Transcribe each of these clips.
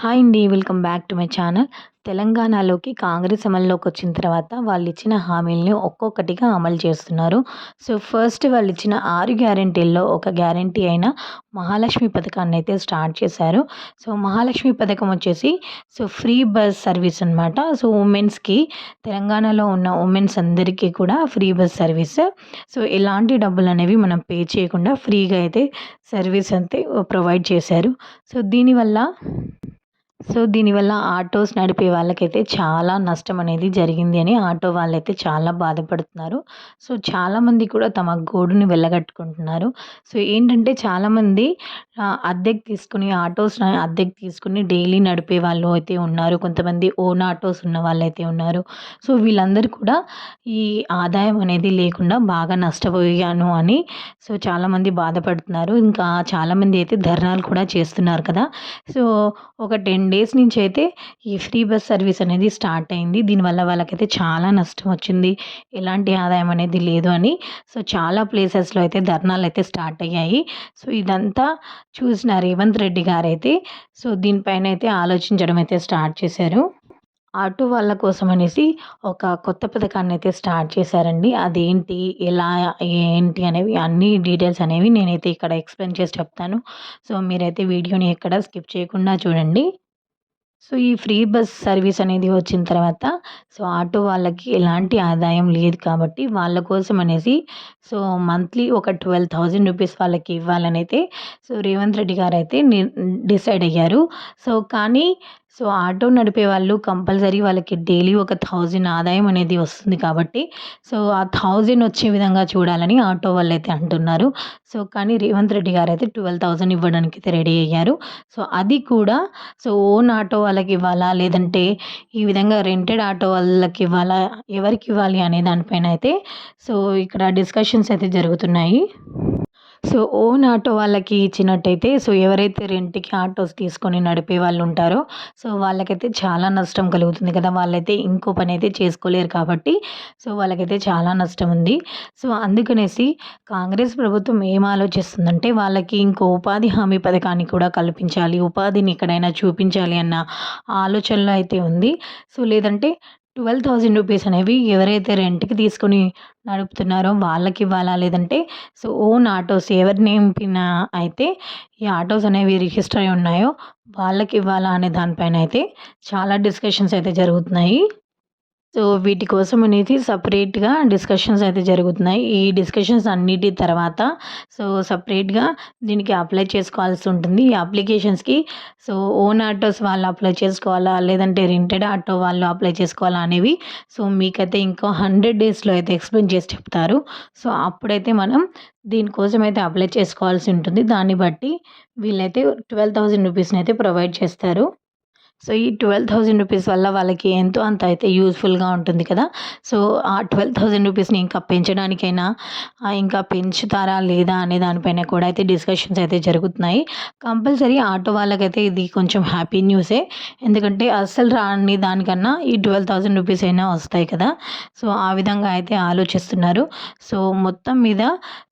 Hi అండి welcome back to my channel. తెలంగాణలోకి Congress అమల్లోకి వచ్చిన తర్వాత వాళ్ళు ఇచ్చిన హామీలని ఒక్కొక్కటిగా అమలు చేస్తున్నారు. సో ఫస్ట్ వాళ్ళు ఇచ్చిన ఆరు గ్యారంటీల్లో ఒక గ్యారంటీ అయిన మహాలక్ష్మి పథకాన్ని అయితే స్టార్ట్ చేశారు. సో మహాలక్ష్మి పథకం వచ్చేసి సో ఫ్రీ బస్ సర్వీస్ అనమాట సో ఉమెన్స్కి తెలంగాణలో ఉన్న ఉమెన్స్ అందరికీ కూడా ఫ్రీ బస్ సర్వీస్. సో ఎలాంటి డబ్బులు అనేవి మనం పే చేయకుండా ఫ్రీగా అయితే సర్వీస్ అయితే ప్రొవైడ్ చేశారు. సో దీనివల్ల సో దీనివల్ల ఆటోస్ నడిపే వాళ్ళకైతే చాలా నష్టం అనేది జరిగింది అని ఆటో వాళ్ళైతే చాలా బాధపడుతున్నారు. సో చాలామంది కూడా తమ గోడుని వెళ్ళగట్టుకుంటున్నారు సో ఏంటంటే చాలామంది అద్దెకి తీసుకుని ఆటోస్ అద్దెకి తీసుకుని డైలీ నడిపే వాళ్ళు అయితే ఉన్నారు. కొంతమంది ఓన్ ఆటోస్ ఉన్న వాళ్ళైతే ఉన్నారు. సో వీళ్ళందరూ కూడా ఈ ఆదాయం అనేది లేకుండా బాగా నష్టపోయాను అని సో చాలామంది బాధపడుతున్నారు. ఇంకా చాలామంది అయితే ధర్నాలు కూడా చేస్తున్నారు కదా. సో ఒక టెన్ డేస్ నుంచి అయితే ఈ ఫ్రీ బస్ సర్వీస్ అనేది స్టార్ట్ అయింది. దీనివల్ల వాళ్ళకైతే చాలా నష్టం వచ్చింది. ఎలాంటి ఆదాయం అనేది లేదు అని. సో చాలా ప్లేసెస్లో అయితే ధర్నాలు అయితే స్టార్ట్ అయ్యాయి. సో ఇదంతా చూసిన రేవంత్ రెడ్డి గారు అయితే సో దీనిపైన అయితే ఆలోచించడం అయితే స్టార్ట్ చేశారు. ఆటో వాళ్ళ కోసం అనేసి ఒక కొత్త పథకాన్ని అయితే స్టార్ట్ చేశారండి. అదేంటి ఎలా ఏంటి అనేవి అన్ని డీటెయిల్స్ అనేవి నేనైతే ఇక్కడ ఎక్స్ప్లెయిన్ చేసి చెప్తాను. సో మీరైతే వీడియోని ఎక్కడ స్కిప్ చేయకుండా చూడండి. సో ఈ ఫ్రీ బస్ సర్వీస్ అనేది వచ్చిన తర్వాత సో ఆటో వాళ్ళకి ఎలాంటి ఆదాయం లేదు కాబట్టి వాళ్ళ కోసం అనేసి సో మంత్లీ ఒక ట్వెల్వ్ థౌజండ్ రూపీస్ వాళ్ళకి ఇవ్వాలని అయితే సో రేవంత్ రెడ్డి గారు అయితే డిసైడ్ అయ్యారు. సో కానీ సో ఆటో నడిపే వాళ్ళు కంపల్సరీ వాళ్ళకి డైలీ ఒక థౌజండ్ ఆదాయం అనేది వస్తుంది కాబట్టి సో ఆ థౌజండ్ వచ్చే విధంగా చూడాలని ఆటో వాళ్ళు అయితే అంటున్నారు. సో కానీ రేవంత్ రెడ్డి గారు అయితే ట్వెల్వ్ థౌజండ్ ఇవ్వడానికి అయితే రెడీ అయ్యారు. సో అది కూడా సో ఓన్ ఆటో వాళ్ళకి ఇవ్వాలా? లేదంటే ఈ విధంగా రెంటెడ్ ఆటో వాళ్ళకి ఇవ్వాలా? ఎవరికి ఇవ్వాలి అనే దానిపైన అయితే సో ఇక్కడ డిస్కషన్స్ అయితే జరుగుతున్నాయి. సో ఓన్ ఆటో వాళ్ళకి ఇచ్చినట్టయితే సో ఎవరైతే రెంట్కి ఆటోస్ తీసుకొని నడిపే వాళ్ళు ఉంటారో సో వాళ్ళకైతే చాలా నష్టం కలుగుతుంది కదా. వాళ్ళైతే ఇంకో పని అయితే చేసుకోలేరు కాబట్టి సో వాళ్ళకైతే చాలా నష్టం ఉంది. సో అందుకనేసి కాంగ్రెస్ ప్రభుత్వం ఏం ఆలోచిస్తుందంటే వాళ్ళకి ఇంకో ఉపాధి హామీ పథకాన్ని కూడా కల్పించాలి. ఉపాధిని ఎక్కడైనా చూపించాలి అన్న ఆలోచనలో అయితే ఉంది. సో లేదంటే ట్వెల్వ్ థౌజండ్ రూపీస్ అనేవి ఎవరైతే రెంట్కి తీసుకొని నడుపుతున్నారో వాళ్ళకి ఇవ్వాలా? లేదంటే సో ఓన్ ఆటోస్ ఎవరి నేమ్పిన అయితే ఈ ఆటోస్ అనేవి రిజిస్టర్ అయి ఉన్నాయో వాళ్ళకి ఇవ్వాలా? అనే దానిపైన అయితే చాలా డిస్కషన్స్ అయితే జరుగుతున్నాయి. సో వీటి కోసం అనేది సపరేట్గా డిస్కషన్స్ అయితే జరుగుతున్నాయి. ఈ డిస్కషన్స్ అన్నిటి తర్వాత సో సపరేట్గా దీనికి అప్లై చేసుకోవాల్సి ఉంటుంది. ఈ అప్లికేషన్స్కి సో ఓన్ ఆటోస్ వాళ్ళు అప్లై చేసుకోవాలా? లేదంటే రెంటెడ్ ఆటో వాళ్ళు అప్లై చేసుకోవాలా అనేవి? సో మీకైతే ఇంకో హండ్రెడ్ డేస్లో అయితే ఎక్స్ప్లెయిన్ చేసి చెప్తారు. సో అప్పుడైతే మనం దీనికోసం అయితే అప్లై చేసుకోవాల్సి ఉంటుంది. దాన్ని బట్టి వీళ్ళైతే ట్వెల్వ్ థౌజండ్ రూపీస్ని అయితే ప్రొవైడ్ చేస్తారు. సో ఈ ట్వెల్వ్ థౌజండ్ రూపీస్ వల్ల వాళ్ళకి ఎంతో అంత అయితే యూస్ఫుల్గా ఉంటుంది కదా. సో ఆ ట్వెల్వ్ థౌజండ్ రూపీస్ని ఇంకా పెంచడానికైనా ఇంకా పెంచుతారా లేదా అనే దానిపైన కూడా అయితే డిస్కషన్స్ అయితే జరుగుతున్నాయి. కంపల్సరీ ఆటో వాళ్ళకైతే ఇది కొంచెం హ్యాపీ న్యూసే. ఎందుకంటే అస్సలు రాని దానికన్నా ఈ ట్వెల్వ్ థౌజండ్ రూపీస్ అయినా వస్తాయి కదా. సో ఆ విధంగా అయితే ఆలోచిస్తున్నారు. సో మొత్తం మీద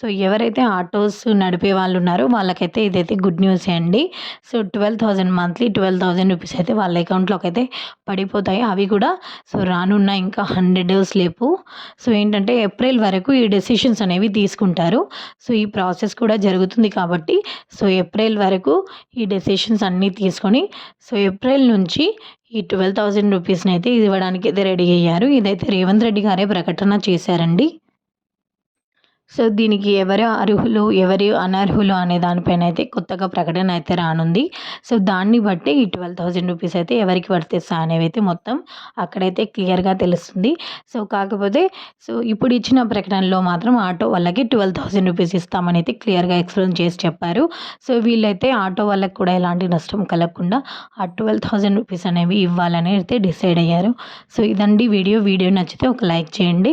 సో ఎవరైతే ఆటోస్ నడిపే వాళ్ళు ఉన్నారో వాళ్ళకైతే ఇదైతే గుడ్ న్యూసే అండి. So twelve thousand monthly twelve thousand rupees అయితే అయితే వాళ్ళ అకౌంట్లోకి అయితే పడిపోతాయి. అవి కూడా సో రానున్న ఇంకా హండ్రెడ్ డేస్ లేపు. సో ఏంటంటే ఏప్రిల్ వరకు ఈ డెసిషన్స్ అనేవి తీసుకుంటారు. సో ఈ ప్రాసెస్ కూడా జరుగుతుంది కాబట్టి సో ఏప్రిల్ వరకు ఈ డెసిషన్స్ అన్నీ తీసుకొని సో ఏప్రిల్ నుంచి ఈ ట్వెల్వ్ థౌజండ్ రూపీస్ని అయితే ఇవ్వడానికి అయితే రెడీ అయ్యారు. ఇదైతే రేవంత్ రెడ్డి గారే ప్రకటన చేశారండి. సో దీనికి ఎవరు అర్హులు ఎవరు అనర్హులు అనే దానిపైన అయితే కొత్తగా ప్రకటన అయితే రానుంది. సో దాన్ని బట్టి ఈ ట్వెల్వ్ థౌజండ్ రూపీస్ అయితే ఎవరికి వర్తిస్తా అనేవి అయితే మొత్తం అక్కడైతే క్లియర్గా తెలుస్తుంది. సో కాకపోతే సో ఇప్పుడు ఇచ్చిన ప్రకటనలో మాత్రం ఆటో వాళ్ళకి ట్వెల్వ్ థౌజండ్ రూపీస్ ఇస్తామని అయితే క్లియర్గా ఎక్స్ప్లెయిన్ చేసి చెప్పారు. సో వీళ్ళైతే ఆటో వాళ్ళకి కూడా ఎలాంటి నష్టం కలగకుండా ఆ ట్వెల్వ్ థౌజండ్ రూపీస్ అనేవి ఇవ్వాలని అయితే డిసైడ్ అయ్యారు. సో ఇదండి వీడియో. వీడియో నచ్చితే ఒక లైక్ చేయండి.